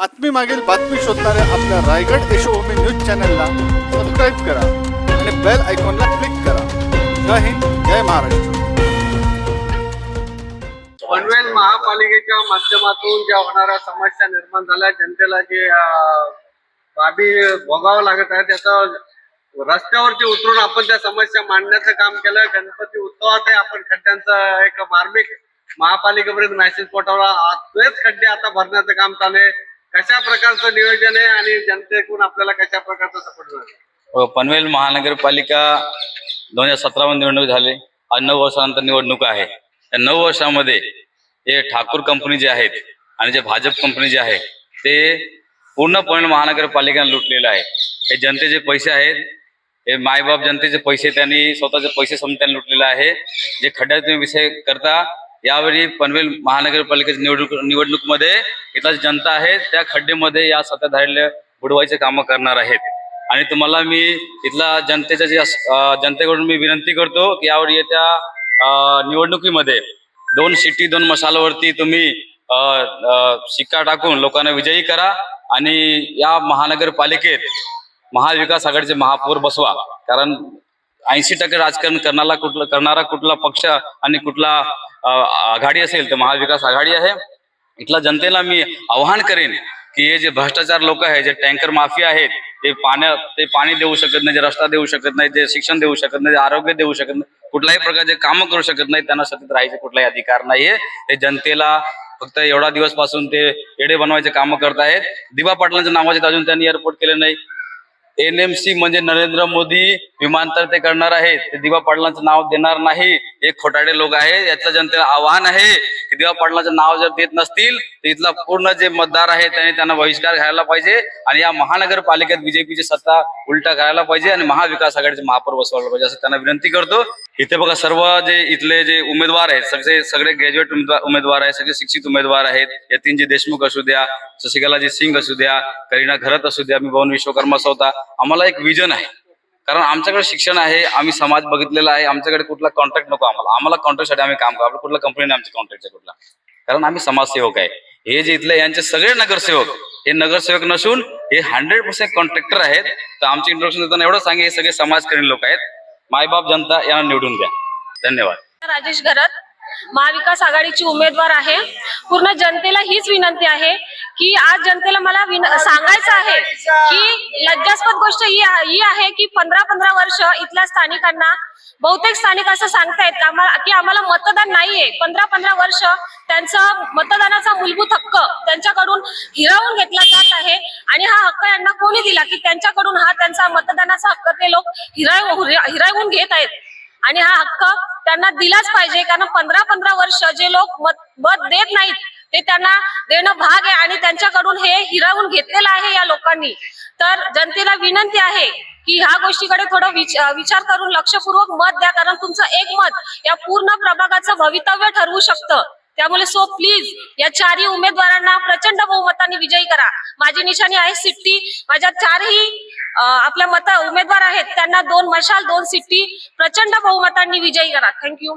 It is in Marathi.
बातमी मागील बातमी शोधणाऱ्या आपल्या रायगड यशोभूमी न्यूज चॅनलला सबस्क्राईब करा आणि बेल आयकॉनला क्लिक करा. जय हिंद जय महाराष्ट्र. पनवेल महापालिकेच्या माध्यमातून ज्या होणाऱ्या समस्या निर्माण झाल्या जनतेला जे बाबी भोगावं लागत आहे त्याचा रस्त्यावरती उतरून आपण त्या समस्या मांडण्याचं काम केलं गणपती उत्सवात आपण खड्ड्यांचं एक मार्मिक महापालिकेपर्यंत मेसेज पाठवला. तेच खड्डे आता भरण्याचं काम चालू आहे. कशा प्रकारचं नियोजन आहे आणि जनतेकडून आपल्याला कशा प्रकारचा सपोर्ट मिळेल? हो, पनवेल महानगरपालिका दोन हजार सतरा मध्ये निवडणूक झाली. आज नऊ वर्षानंतर निवडणूक आहे. या नऊ वर्षामध्ये जे ठाकूर कंपनी जे आहेत आणि जे भाजप कंपनी जे आहे ते पूर्ण पनवेल महानगरपालिकेने लुटलेलं आहे. हे जनतेचे पैसे आहेत. हे मायबाप जनतेचे पैसे त्यांनी स्वतःचे पैसे समजून त्यांनी लुटलेले आहे. जे खड्ड्याचे विषय करता यावेळी पनवेल महानगरपालिकेच्या निवडणूक निवडणूकमध्ये इथला जनता आहे त्या खड्डेमध्ये या सत्ताधाऱ्याला बुडवायचे कामं करणार आहेत. आणि तुम्हाला मी इथला जनतेच्या जे जनतेकडून मी विनंती करतो की यावर येत्या निवडणुकीमध्ये दोन शिट्टी दोन मसाल्यावरती तुम्ही शिक्का टाकून लोकांना विजयी करा आणि या महानगरपालिकेत महाविकास आघाडीचे महापौर बसवा. कारण ऐंशी टक्के राजकारण करणारा कुठला करणारा कुठला पक्ष आणि कुठला आघाडी असेल तर महाविकास आघाडी आहे. इथल्या जनतेला मी आवाहन करेन की हे जे भ्रष्टाचार लोक आहे जे टँकर माफिया आहेत ते पाण्या ते पाणी देऊ शकत नाही जे रस्ता देऊ शकत नाही ते शिक्षण देऊ शकत नाही जे आरोग्य देऊ शकत नाही कुठल्याही प्रकारचे कामं करू शकत नाही त्यांना सतत राहायचे कुठलाही अधिकार नाहीये ते जनतेला फक्त एवढा दिवसपासून ते येडे बनवायचे कामं करत आहेत दिवा पाटलांच्या नावाचे अजून त्यांनी एअरपोर्ट केले नाही. एनएमसी म्हणजे नरेंद्र मोदी विमानतळ ते करणार आहेत. ते दिवा पाटलांचं नाव देणार नाही. हे खोटाडे लोक आहेत याचं जनतेला आव्हान आहे की दिवा पाटलाचं नाव जर देत नसतील तर इथला पूर्ण जे मतदार आहे त्यांनी त्यांना बहिष्कार घ्यायला पाहिजे आणि या महानगरपालिकेत बीजेपीची सत्ता उलटा करायला पाहिजे आणि महाविकास आघाडीचे महापौर बसवायला पाहिजे असं त्यांना विनंती करतो. इथे बघा सर्व जे इथले जे उमेदवार आहेत सगळे सगळे ग्रॅज्युएट उमेदवार उमेदवार आहेत सगळे शिक्षित उमेदवार आहेत यतीनजी देशमुख असू द्या शशिकलाजी सिंग असू द्या करीना घरत असू द्या मी भवन विश्वकर्मा स्वतः आम्हाला एक विजन आहे. कारण आमच्याकडे शिक्षण आहे आम्ही समाज बघितलेला आहे आमच्याकडे कुठला कॉन्ट्रॅक्ट नको आम्हाला. आम्हाला कॉन्ट्रॅक्टसाठी आम्ही काम करू. आपलं कुठल्या कंपनी नाही आमच्या कॉन्ट्रॅक्टच्या कुठला कारण आम्ही समाजसेवक आहे. हे जे इथले यांचे सगळे नगरसेवक हे नगरसेवक नसून हे हंड्रेड पर्सेंट कॉन्ट्रॅक्टर आहेत. तर आमचे इंट्रोडक्शन देताना एवढं सांगे हे सगळे समाजकरी लोक आहेत. मायबाप जनता यांना निवडून द्या. धन्यवाद. राजेश घरत महाविकास आघाडीची उमेदवार आहे. पूर्ण जनतेला हीच विनंती आहे की आज जनतेला मला विन- सांगायचं आहे की लज्जास्पद गोष्ट ही ही आहे की पंधरा पंधरा वर्ष इथल्या स्थानिकांना बहुतेक स्थानिक असं सांगतायत की आम्हाला की आम्हाला मतदान नाहीये. पंधरा पंधरा वर्ष त्यांचा मतदानाचा मूलभूत हक्क त्यांच्याकडून हिरावून घेतला जात आहे आणि हा हक्क यांना कोणी दिला की त्यांच्याकडून हा त्यांचा मतदानाचा हक्क ते लोक हिराव हिरावून घेत आहेत. आणि हा हक्क त्यांना दिलाच पाहिजे. कारण पंधरा पंधरा वर्ष जे लोक मत मत देत नाहीत ते त्यांना देणं भाग आहे आणि त्यांच्याकडून हे हिरावून घेतलेलं आहे या लोकांनी. तर जनतेला विनंती आहे की ह्या गोष्टीकडे थोडं विचार करून लक्षपूर्वक मत द्या कारण तुमचं एक मत या पूर्ण प्रभागाचं भवितव्य ठरवू शकतं. त्यामुळे सो प्लीज या चारही उमेदवारांना प्रचंड बहुमताने विजयी करा. माझी निशाणी आहे सिट्टी. माझ्या चारही आपल्या मत उमेदवार आहेत त्यांना दोन मशाल दोन सिट्टी प्रचंड बहुमतांनी विजयी करा. थँक्यू.